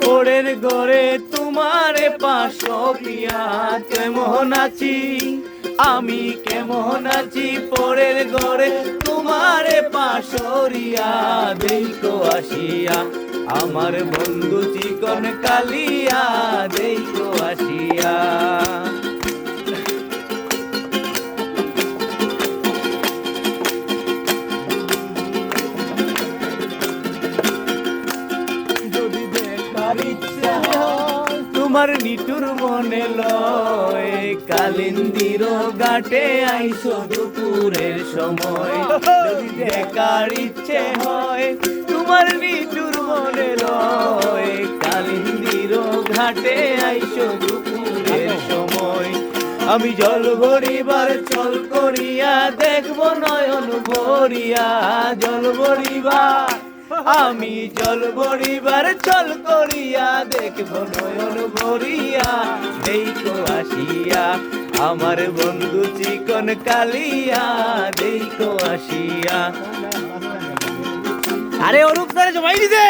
পরের ঘরে তোমারে পাশো কেমন আছি আমি কেমন আছি পরের ঘরে তোমারে পাশরিয়া দেখো আসিয়া। আমার বন্ধু চিকন কালিয়া দেখো আসিয়া। তোমার নিটুর মনে লয়। কালিন্দির ঘাটে আইসো দুপুরের সময়। যদি দেখার ইচ্ছে হয়, তোমার নিটুর মনে লয়। কালিন্দির ঘাটে আইসো দুপুরের সময়। আমি জল ভরিবার চল করিয়া দেখব নয়ন ভরিয়া। জল ভরিবার আমি জল বড়িবার চল করিয়া দেখব নয়ন ভরিয়া। দেখো আসিয়া আমার বন্ধু চিকন কালিয়া। দেখো আসিয়া। আরে অরূপ স্যার জমাই দিছে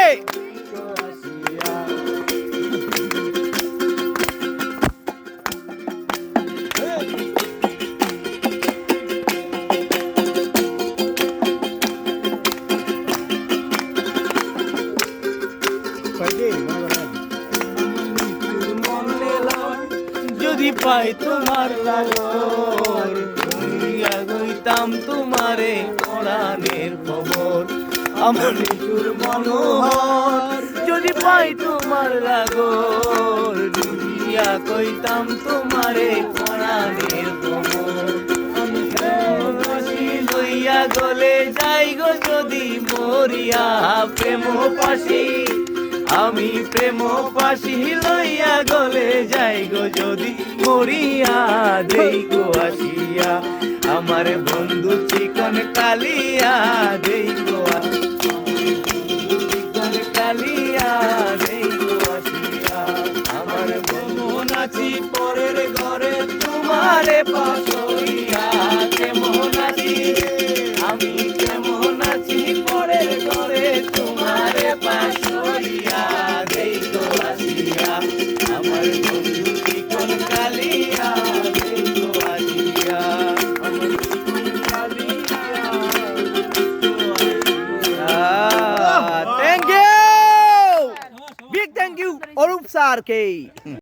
যদি পাই তোমার দুনিয়া গইতাম তোমারে কোরআনের খবর। আমার নিচুর মনোহর, যদি পাই তোমার লাগর দুনিয়া কইতাম তোমারে কোরআনের লইয়া গলে যাই গো যদি মরিয়া প্রেম পাশি। আমি প্রেম পাশি লইয়া গলে যাই গো যদি মরিয়া দেই গো আসিয়া। আমার বন্ধু চিকন কালিয়া দেই গো চিকন কালিয়া দেই গো আসিয়া। আমার বন্ধু নাচি পরের ঘরে, তোমারে পাশরিয়া থ্যাংক ইউ